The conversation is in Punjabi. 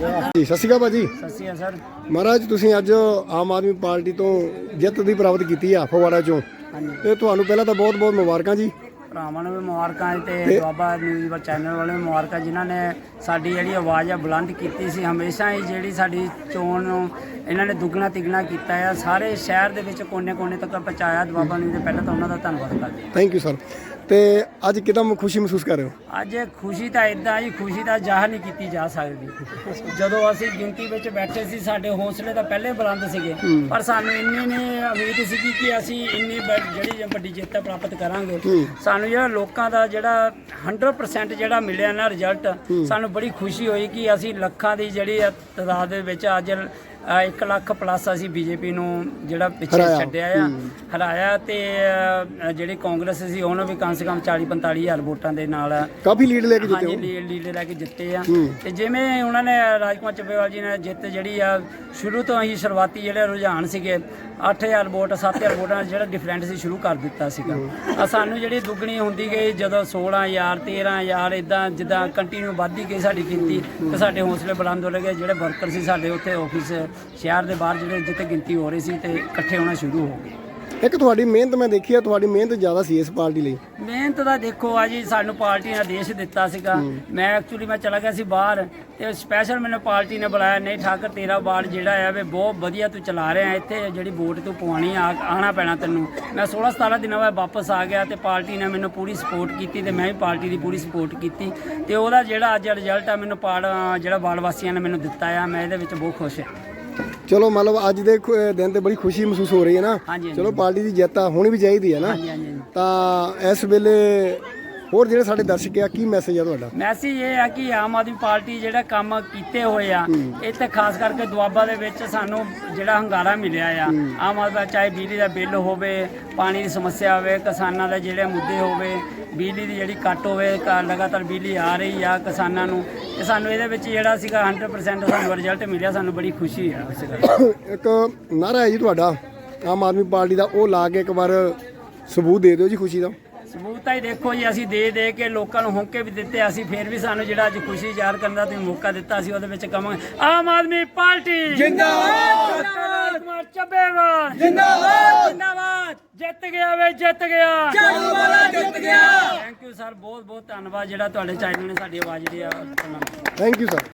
ਜੀ ਸਤਿ ਸ਼੍ਰੀ ਅਕਾਲ ਭਾਜੀ। ਸਤਿ ਸ਼੍ਰੀ ਅਕਾਲ ਸਰ। ਮਹਾਰਾਜ ਤੁਸੀਂ ਅੱਜ ਆਮ ਆਦਮੀ ਪਾਰਟੀ ਤੋਂ ਜਿੱਤ ਦੀ ਪ੍ਰਾਪਤ ਕੀਤੀ ਆ ਫਗਵਾੜਾ ਚੋਂ। ਹਾਂਜੀ। ਤੇ ਤੁਹਾਨੂੰ ਪਹਿਲਾਂ ਤਾਂ ਬਹੁਤ ਬਹੁਤ ਮੁਬਾਰਕਾਂ ਜੀ। ਭਰਾਵਾਂ ਨੂੰ ਵੀ ਮੁਬਾਰਕਾਂ ਤੇ ਦੁਆਬਾ ਨਿਊਜ਼ ਚੈਨਲ ਵਾਲੇ ਨੂੰ ਮੁਬਾਰਕਾਂ ਜਿਨ੍ਹਾਂ ਨੇ ਸਾਡੀ ਜਿਹੜੀ ਆਵਾਜ਼ ਆ ਬੁਲੰਦ ਕੀਤੀ ਸੀ। ਹਮੇਸ਼ਾ ਹੀ ਜਿਹੜੀ ਸਾਡੀ ਚੋਣ ਨੂੰ ਇਹਨਾਂ ਨੇ ਦੁੱਗਣਾ ਤਿਗਣਾ ਕੀਤਾ ਆ। ਸਾਰੇ ਸ਼ਹਿਰ ਦੇ ਵਿੱਚ ਕੋਨੇ-ਕੋਨੇ ਤੱਕ ਪਹੁੰਚਾਇਆ ਦੁਆਬਾ ਨਿਊਜ਼ ਦੇ ਪਹਿਲਾਂ ਤਾਂ ਉਹਨਾਂ ਦਾ ਧੰਨਵਾਦ ਕਰਦੇ ਹਾਂ। ਥੈਂਕ ਯੂ ਸਰ ਤੇ ਅੱਜ ਕਿਦਾਂ ਖੁਸ਼ੀ ਮਹਿਸੂਸ ਕਰ ਰਹੇ ਹੋ? ਅੱਜ ਖੁਸ਼ੀ ਤਾਂ ਇਦਾਂ ਜੀ ਖੁਸ਼ੀ ਦਾ ਜ਼ਾਹਰ ਨਹੀਂ ਕੀਤੀ ਜਾ ਸਕਦੀ। ਜਦੋਂ ਅਸੀਂ ਗਿਣਤੀ ਵਿੱਚ ਬੈਠੇ ਸੀ ਸਾਡੇ ਹੌਸਲੇ ਤਾਂ ਪਹਿਲੇ ਬੁਲੰਦ ਸੀਗੇ। ਪਰ ਸਾਨੂੰ ਇੰਨੀ ਨਹੀਂ ਉਮੀਦ ਸੀਗੀ ਕਿ ਅਸੀਂ ਇੰਨੀ ਜਿਹੜੀ ਵੱਡੀ ਜਿੱਤ ਪ੍ਰਾਪਤ ਕਰਾਂਗੇ। ਸਾਨੂੰ ਜਿਹੜਾ ਲੋਕਾਂ ਦਾ ਜਿਹੜਾ 100% ਜਿਹੜਾ ਮਿਲਿਆ ਨਾ ਰਿਜ਼ਲਟ ਸਾਨੂੰ ਬੜੀ ਖੁਸ਼ੀ ਹੋਈ ਕਿ ਅਸੀਂ ਲੱਖਾਂ ਦੀ ਜਿਹੜੀ ਤਾਦਾਦ ਦੇ ਵਿੱਚ ਅੱਜ 1 ਲੱਖ ਪਲੱਸ ਅਸੀਂ ਬੀਜੇਪੀ ਨੂੰ ਜਿਹੜਾ ਪਿੱਛੇ ਹਰਾਇਆ। ਛੱਡਿਆ ਆ ਹਰਾਇਆ ਤੇ ਅ, ਜਿਹੜੀ ਕਾਂਗਰਸ ਸੀ ਉਹਨੂੰ ਵੀ ਕਮ ਸੇ ਕਮ 40 45 ਹਜ਼ਾਰ ਵੋਟਾਂ ਦੇ ਨਾਲ ਕਾਫੀ ਲੀਡ ਲੈ ਕੇ ਜਿੱਤੇ ਹਾਂਜੀ ਹੋ ਲੀਡ ਲੀਡ ਲੈ ਕੇ ਜਿੱਤੇ ਆ। ਤੇ ਜਿਵੇਂ ਉਹਨਾਂ ਨੇ ਰਾਜਕੁਮਾਰ ਚੱਬੇਵਾਲ ਜੀ ਨੇ ਜਿੱਤ ਜਿਹੜੀ ਆ ਸ਼ੁਰੂ ਤੋਂ ਹੀ ਸ਼ੁਰੂਆਤੀ ਜਿਹੜੇ ਰੁਝਾਨ ਸੀਗੇ 8000 ਵੋਟ 7000 ਵੋਟਾਂ ਜਿਹੜਾ ਡਿਫਰੈਂਟ ਸੀ ਸ਼ੁਰੂ ਕਰ ਦਿੱਤਾ ਸੀਗਾ। ਆ ਸਾਨੂੰ ਜਿਹੜੀ ਦੁੱਗਣੀ ਹੁੰਦੀ ਗਈ ਜਦੋਂ 16000 13000 ਇਦਾਂ ਜਿੱਦਾਂ ਕੰਟੀਨਿਊ ਵੱਧਦੀ ਗਈ ਸਾਡੀ ਗਿਣਤੀ ਤੇ ਸਾਡੇ ਹੌਸਲੇ ਬੁਲੰਦ ਹੋ ਲਗੇ ਜਿਹੜੇ ਵਰਕਰ ਸੀ ਸਾਡੇ ਉੱਥੇ ਆਫਿਸ ਸ਼ਹਿਰ ਦੇ ਬਾਹਰ ਜਿਹੜੇ ਜਿੱਥੇ ਗਿਣਤੀ ਹੋ ਰਹੀ ਸੀ ਤੇ ਇਕੱਠੇ ਹੋਣਾ ਸ਼ੁਰੂ ਹੋ ਗਏ। ਇੱਕ ਤੁਹਾਡੀ ਮਿਹਨਤ ਮੈਂ ਦੇਖੀ ਆ ਤੁਹਾਡੀ ਮਿਹਨਤ ਜ਼ਿਆਦਾ ਸੀ ਇਸ ਪਾਰਟੀ ਲਈ। ਮਿਹਨਤ ਦਾ ਦੇਖੋ ਆ ਜੀ ਸਾਨੂੰ ਪਾਰਟੀ ਨੇ ਆਦੇਸ਼ ਦਿੱਤਾ ਸੀਗਾ। ਮੈਂ ਐਕਚੁਅਲੀ ਮੈਂ ਚਲਾ ਗਿਆ ਸੀ ਬਾਹਰ ਤੇ ਸਪੈਸ਼ਲ ਮੈਨੂੰ ਪਾਰਟੀ ਨੇ ਬੁਲਾਇਆ ਨਹੀਂ ਠਾਕਰ ਤੇਰਾ ਵਾਰਡ ਜਿਹੜਾ ਆ ਵੇ ਬਹੁਤ ਵਧੀਆ ਤੂੰ ਚਲਾ ਰਿਹਾ ਇੱਥੇ ਜਿਹੜੀ ਵੋਟ ਤੂੰ ਪਵਾਉਣੀ ਆ ਆਣਾ ਪੈਣਾ ਤੈਨੂੰ। ਮੈਂ 16 17 ਦਿਨਾਂ ਬਾਅਦ ਵਾਪਸ ਆ ਗਿਆ ਤੇ ਪਾਰਟੀ ਨੇ ਮੈਨੂੰ ਪੂਰੀ ਸਪੋਰਟ ਕੀਤੀ ਤੇ ਮੈਂ ਵੀ ਪਾਰਟੀ ਦੀ ਪੂਰੀ ਸਪੋਰਟ ਕੀਤੀ ਤੇ ਉਹਦਾ ਜਿਹੜਾ ਅੱਜ ਰਿਜ਼ਲਟ ਆ ਮੈਨੂੰ ਪਾੜ ਜਿਹੜਾ ਵਾਰਡ ਵਾਸੀਆਂ ਨੇ ਮੈਨੂੰ ਦਿੱਤਾ ਆ ਮੈਂ ਇਹਦੇ ਵਿੱਚ ਬਹੁਤ ਖੁਸ਼ ਹਾਂ। ਚਲੋ ਮਤਲਬ ਅੱਜ ਦੇ ਖੁ- ਦਿਨ ਤੇ ਬੜੀ ਖੁਸ਼ੀ ਮਹਿਸੂਸ ਹੋ ਰਹੀ ਹੈ ਨਾ। ਹਾਂਜੀ, ਹਾਂਜੀ। ਚਲੋ ਪਾਰਟੀ ਦੀ ਜਿੱਤ ਆ ਹੋਣੀ ਵੀ ਚਾਹੀਦੀ ਹੈ ਨਾ। ਹਾਂਜੀ ਹਾਂਜੀ। ਤਾਂ ਇਸ ਵੇਲੇ ਹੋਰ ਜਿਹੜੇ ਸਾਡੇ ਦਰਸ਼ਕ ਆ ਕੀ ਮੈਸੇਜ ਆ ਤੁਹਾਡਾ? ਮੈਸੇਜ ਇਹ ਆ ਕਿ ਆਮ ਆਦਮੀ ਪਾਰਟੀ ਜਿਹੜਾ ਕੰਮ ਕੀਤੇ ਹੋਏ ਆ ਇਹ ਤੇ ਖਾਸ ਕਰਕੇ ਦੁਆਬਾ ਦੇ ਵਿੱਚ ਸਾਨੂੰ ਜਿਹੜਾ ਹੰਗਾਰਾ ਮਿਲਿਆ ਆ। ਆਮ ਆਦਮੀ ਚਾਹੇ ਬਿਜਲੀ ਦਾ ਬਿੱਲ ਹੋਵੇ ਪਾਣੀ ਦੀ ਸਮੱਸਿਆ ਹੋਵੇ ਕਿਸਾਨਾਂ ਦੇ ਜਿਹੜੇ ਮੁੱਦੇ ਹੋਵੇ ਬਿਜਲੀ ਦੀ ਜਿਹੜੀ ਕੱਟ ਹੋਵੇ ਲਗਾਤਾਰ ਬਿਜਲੀ ਆ ਰਹੀ ਆ ਕਿਸਾਨਾਂ ਨੂੰ ਤੇ ਸਾਨੂੰ ਇਹਦੇ ਵਿੱਚ ਜਿਹੜਾ ਸੀਗਾ 100% ਸਾਨੂੰ ਰਿਜ਼ਲਟ ਮਿਲਿਆ ਸਾਨੂੰ ਬੜੀ ਖੁਸ਼ੀ ਆ। ਇੱਕ ਨਾਰਾ ਹੈ ਜੀ ਤੁਹਾਡਾ ਆਮ ਆਦਮੀ ਪਾਰਟੀ ਦਾ ਉਹ ਲਾ ਕੇ ਇੱਕ ਵਾਰ ਸਬੂਤ ਦੇ ਦਿਓ ਜੀ ਖੁਸ਼ੀ ਦਾ। ਸਬੂਤ ਹੀ ਦੇਖੋ ਜੀ ਅਸੀਂ ਦੇ ਦੇ ਕੇ ਲੋਕਾਂ ਨੂੰ ਹੋਂਕੇ ਵੀ ਦਿੱਤੇ ਅਸੀਂ ਫਿਰ ਵੀ ਸਾਨੂੰ ਜਿਹੜਾ ਅੱਜ ਖੁਸ਼ੀ ਜ਼ਾਹਰ ਕਰਨ ਦਾ ਤੁਸੀਂ ਮੌਕਾ ਦਿੱਤਾ ਸੀ ਉਹਦੇ ਵਿੱਚ ਕਵਾਂਗੇ ਆਮ ਆਦਮੀ ਪਾਰਟੀ! ਜਿੰਦਾਬਾਦ! ਕੁਮਾਰ ਚੱਬੇਵਾਲ! ਜਿੰਦਾਬਾਦ! ਜਿੰਦਾਬਾਦ! ਜਿੱਤ ਗਿਆ ਵੇ ਜਿੱਤ ਗਿਆ! ਝਾੜੂ ਵਾਲਾ ਜਿੱਤ ਗਿਆ! ਥੈਂਕ ਯੂ ਸਰ ਬਹੁਤ ਬਹੁਤ ਧੰਨਵਾਦ ਜਿਹੜਾ ਤੁਹਾਡੇ ਚੈਨਲ ਨੇ ਸਾਡੀ ਆਵਾਜ਼ ਜਿਹੜੀ ਆ ਸੁਣਨ ਥੈਂਕ ਯੂ ਸਰ